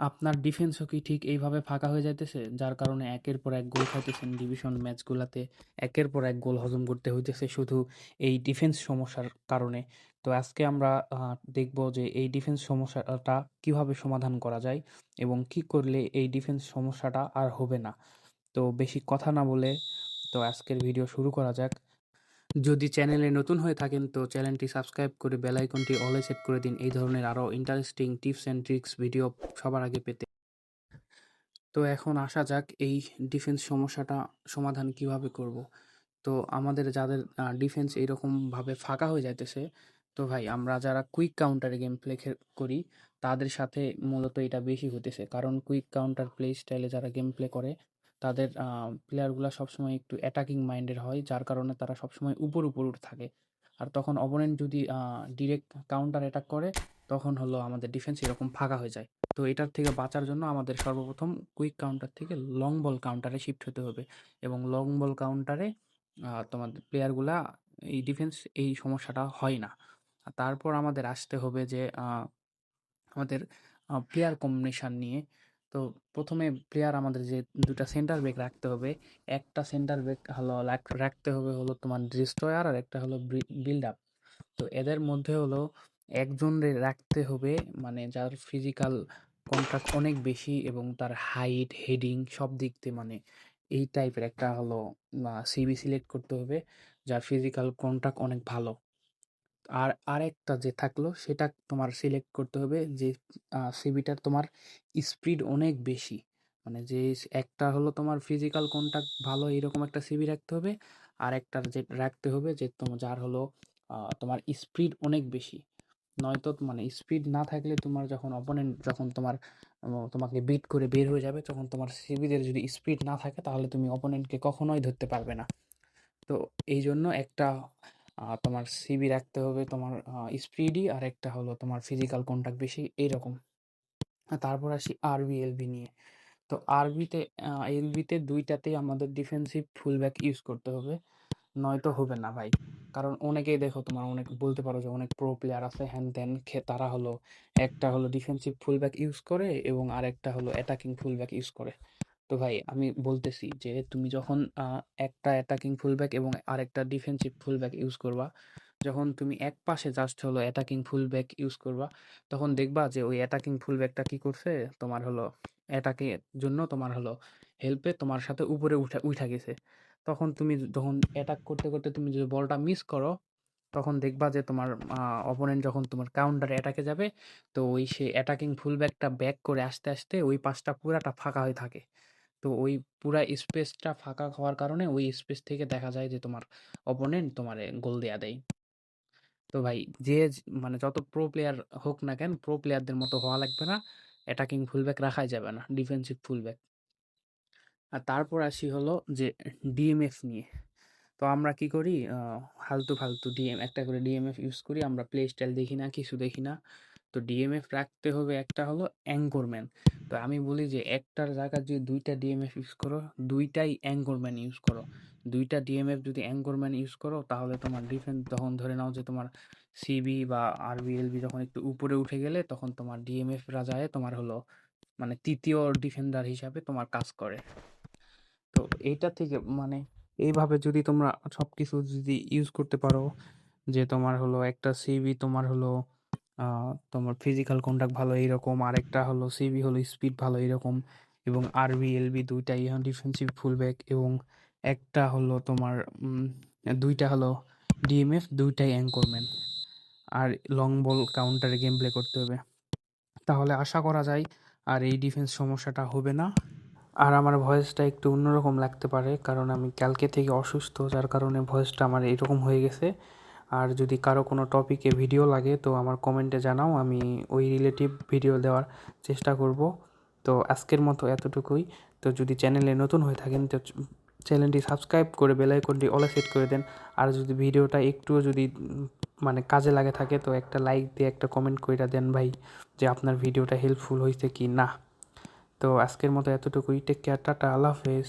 আপনার ডিফেন্সও কি ঠিক এইভাবে ফাঁকা হয়ে যাইতেছে? যার কারণে একের পর এক গোল খাইতেছেন ডিভিশন ম্যাচগুলোতে একের পর এক গোল হজম করতে হইতেছে শুধু এই ডিফেন্স সমস্যার কারণে। তো আজকে আমরা দেখব যে এই ডিফেন্স সমস্যাটা কীভাবে সমাধান করা যায় এবং কি করলে এই ডিফেন্স সমস্যাটা আর হবে না। তো বেশি কথা না বলে, তো আজকের ভিডিও শুরু করা যাক। যদি চ্যানেলে নতুন হয়ে থাকেন তো চ্যানেলটি সাবস্ক্রাইব করে বেল আইকনটি অলে সেট করে দিন এই ধরনের আরও interesting tips and tricks video সবার আগে পেতে। তো এখন আসা যাক এই ডিফেন্স সমস্যাটা সমাধান কীভাবে করব। তো আমাদের যাদের ডিফেন্স এইরকমভাবে ফাঁকা হয়ে যাইতেছে, তো ভাই আমরা যারা কুইক কাউন্টারে গেম প্লে করি তাদের সাথে মূলত এটা বেশি হতেছে কারণ কুইক কাউন্টার প্লে স্টাইলে যারা গেম প্লে করে তাদের প্লেয়ারগুলা সবসময় একটু অ্যাটাকিং মাইন্ডের হয় যার কারণে তারা সবসময় উপর, উপর থাকে। আর তখন অপোনেন্ট যদি ডিরেক্ট কাউন্টার অ্যাটাক করে তখন হলো আমাদের ডিফেন্স এরকম ফাঁকা হয়ে যায়। তো এটার থেকে বাঁচার জন্য আমাদের সর্বপ্রথম কুইক কাউন্টার থেকে লং বল কাউন্টারে শিফট হতে হবে এবং লং বল কাউন্টারে তোমাদের প্লেয়ারগুলা এই ডিফেন্স এই সমস্যাটা হয় না। তারপর আমাদের আসতে হবে যে আমাদের প্লেয়ার কম্বিনেশান নিয়ে। তো প্রথমে প্লেয়ার আমাদের যে দুটা সেন্টার ব্যাক রাখতে হবে। একটা সেন্টার ব্যাক হলো রাখতে হবে হলো তোমার ডিস্ট্রয়ার আর একটা হলো বিল্ড আপ। তো এদের মধ্যে হলো একজনরে রাখতে হবে মানে যার ফিজিক্যাল কন্ট্রাক্ট অনেক বেশি এবং তার হাইট, হেডিং সব দিক দিয়ে মানে এই টাইপের একটা হলো সিবি সিলেক্ট করতে হবে যার ফিজিক্যাল কন্ট্রাক্ট অনেক ভালো। আর আরেকটা যে থাকল, সেটা তোমার সিলেক্ট করতে হবে যে সিবিটার তোমার স্পিড অনেক বেশি। মানে যে একটা হলো তোমার ফিজিক্যাল কন্ট্যাক্ট ভালো, এরকম একটা সিবি রাখতে হবে। আর একটা যে, রাখতে হবে যে তোমার যার হলো তোমার স্পিড অনেক বেশি। নয়তো মানে স্পিড না থাকলে তোমার যখন অপোনেন্ট যখন তোমার তোমাকে বিট করে বের হয়ে যাবে, তখন তোমার সিবিদের যদি স্পিড না থাকে, তাহলে তুমি অপোনেন্টকে কখনোই ধরতে পারবে না। তো এই জন্য একটা তোমার সিবি রাখতে হবে তোমার স্পিডি আর একটা হলো তোমার ফিজিক্যাল কন্ট্যাক্ট বেশি এইরকম। আ তারপর আসি আরবি, এলবি নিয়ে। তো আরবিতে এলবিতে ২ টাতেই আমাদের ডিফেন্সিভ ফুলব্যাক ইউজ করতে হবে। নয়তো হবে না ভাই। কারণ অনেকেই দেখো তোমার অনেক বলতে পারো যে অনেক প্রো প্লেয়ার আছে হ্যান-ত্যান খে তারা হলো একটা হলো ডিফেন্সিভ ফুলব্যাক ইউজ করে এবং আরেকটা হলো অ্যাটাকিং ফুলব্যাক ইউজ করে। তো ভাই আমি বলতেছি যে তুমি যখন একটা অ্যাটাকিং ফুলব্যাক এবং আরেকটা ডিফেন্সিভ ফুলব্যাক ইউজ করবা, যখন তুমি এক পাশে জাস্ট হলো অ্যাটাকিং ফুলব্যাক ইউজ করবা, তখন দেখবা যে ওই অ্যাটাকিং ফুলব্যাকটা কি করছে তোমার হলো অ্যাটাকের জন্য তোমার হলো হেল্পে তোমার সাথে উপরে উঠা উইঠা গেছে। তখন তুমি যখন অ্যাটাক করতে, করতে তুমি যদি বলটা মিস করো, তখন দেখবা যে তোমার অপোনেন্ট যখন তোমার কাউন্টার অ্যাটাকে যাবে, তো ওই সে অ্যাটাকিং ফুলব্যাকটা ব্যাক করে আসতে, আসতে ওই পাশটা পুরাটা ফাঁকা হয়ে থাকে। তো ওই পুরা স্পেসটা ফাঁকা হওয়ার কারণে ওই স্পেস থেকে দেখা যায় যে তোমার অপোনেন্ট তোমারে গোল দেয়া দেয়। তো ভাই যে মানে যত প্রো প্লেয়ার হোক না কেন, প্রো প্লেয়ারদের মতো হওয়া লাগবে না। অ্যাটাকিং ফুলব্যাক রাখাই যাবে না। Defensive fullback. আর তারপর আসি হলো যে ডিএমএফ নিয়ে। তো আমরা কি করি আ হালতু-ফালতু ডিএম একটা করে ডিএমএফ ইউজ করি। আমরা প্লে স্টাইল দেখি না, কিছু দেখি না। তো ডিএমএফ রাখতে হবে একটা হলো অ্যাঙ্করম্যান। তো আমি বলি যে একটার জায়গায় যদি ২ টা ডিএমএফ ইউজ করো, ২ টাই অ্যাঙ্করম্যান ইউজ করো। ২ টা ডিএমএফ যদি অ্যাঙ্করম্যান ইউজ করো তাহলে তোমার ডিফেন্স তখন ধরে নাও যে তোমার সিবি বা আরবি, এলবি যখন একটু উপরে উঠে গেলে তখন তোমার ডিএমএফরা যায় তোমার হলো মানে তৃতীয় ডিফেন্ডার হিসাবে তোমার কাজ করে। তো এইটা থেকে মানে এইভাবে যদি তোমরা সব কিছু যদি ইউজ করতে পারো যে তোমার হলো একটা সিবি তোমার হলো তোমার ফিজিক্যাল কন্ডাক্ট ভালো এইরকম, আরেকটা হলো সিবি হলো স্পিড ভালো এইরকম এবং আরবি, এলবি ২ টাই এখন ডিফেন্সিভ ফুলব্যাক এবং একটা হলো তোমার দুইটা ২ টা হলো ডিএমএফ ২ টাই অ্যাঙ্করম্যান। আর লং বল কাউন্টারে গেম প্লে করতে হবে। তাহলে আশা করা যায় আর এই ডিফেন্স সমস্যাটা হবে না। আর আমার ভয়েসটা একটু অন্যরকম লাগতে পারে কারণ আমি কালকে থেকে অসুস্থ যার কারণে ভয়েসটা আমার এরকম হয়ে গেছে। আর যদি কারও কোনো টপিকে ভিডিও লাগে, তো আমার কমেন্টে জানাও, আমি ওই রিলেটিভ ভিডিও দেওয়ার চেষ্টা করব। তো আজকের মতো এতটুকুই। তো যদি চ্যানেলে নতুন হয়ে থাকেন, তো চ্যানেলটি সাবস্ক্রাইব করে বেল আইকনটি অলে সেট করে দেন। আর যদি ভিডিওটা একটুও যদি মানে কাজে লাগে থাকে, তো একটা লাইক দিয়ে একটা কমেন্ট কইরা দেন ভাই, যে আপনার ভিডিওটা হেল্পফুল হইছে কি না। তো আজকের মতো এতটুকুই। Take care. টাটা। আল্লাহ হাফেজ।